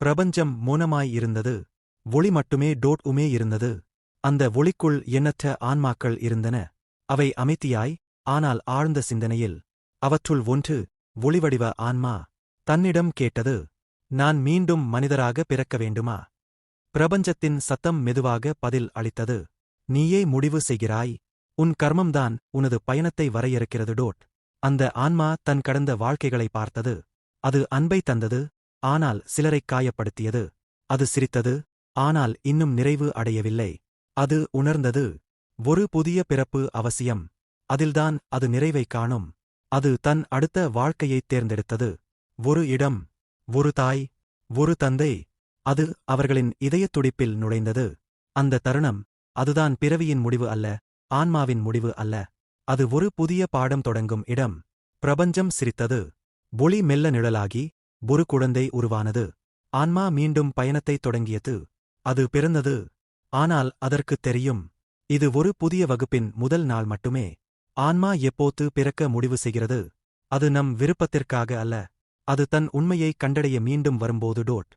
பிரபஞ்சம் மோனமாய் இருந்தது. ஒளி மட்டுமே டோட் உமே இருந்தது. அந்த ஒளிக்குள் எண்ணற்ற ஆன்மாக்கள் இருந்தன. அவை அமைதியாய் ஆனால் ஆழ்ந்த சிந்தனையில். அவற்றுள் ஒன்று ஒளிவடிவ ஆன்மா. தன்னிடம் கேட்டது நான் மீண்டும் மனிதராக பிறக்க வேண்டுமா? பிரபஞ்சத்தின் சத்தம் மெதுவாக பதில் அளித்தது நீயே முடிவு செய்கிறாய். உன் கர்மம்தான் உனது பயணத்தை வரையறுக்கிறது டோட். அந்த ஆன்மா தன் கடந்த வாழ்க்கைகளை பார்த்தது. அது அன்பை தந்தது ஆனால் சிலரைக் காயப்படுத்தியது. அது சிரித்தது. ஆனால் இன்னும் நிறைவு அடையவில்லை. அது உணர்ந்தது. ஒரு புதிய பிறப்பு அவசியம். அதில்தான் அது நிறைவை காணும். அது தன் அடுத்த வாழ்க்கையைத் தேர்ந்தெடுத்தது. ஒரு இடம். ஒரு தாய். ஒரு தந்தை. அது அவர்களின் இதயத் துடிப்பில் நுழைந்தது. அந்த தருணம் அதுதான் பிறவியின் முடிவு அல்ல. ஆன்மாவின் முடிவு அல்ல. அது ஒரு புதிய பாடம் தொடங்கும் இடம். பிரபஞ்சம் சிரித்தது. ஒளி மெல்ல நிழலாகி ஒரு குழந்தை உருவானது. ஆன்மா மீண்டும் பயணத்தைத் தொடங்கியது. அது பிறந்தது. ஆனால் அதற்குத் தெரியும். இது ஒரு புதிய வகுப்பின் முதல் நாள் மட்டுமே. ஆன்மா எப்போத்து பிறக்க முடிவு செய்கிறது? அது நம் விருப்பத்திற்காக அல்ல. அது தன் உண்மையை கண்டடைய மீண்டும் வரும்போது டோட்.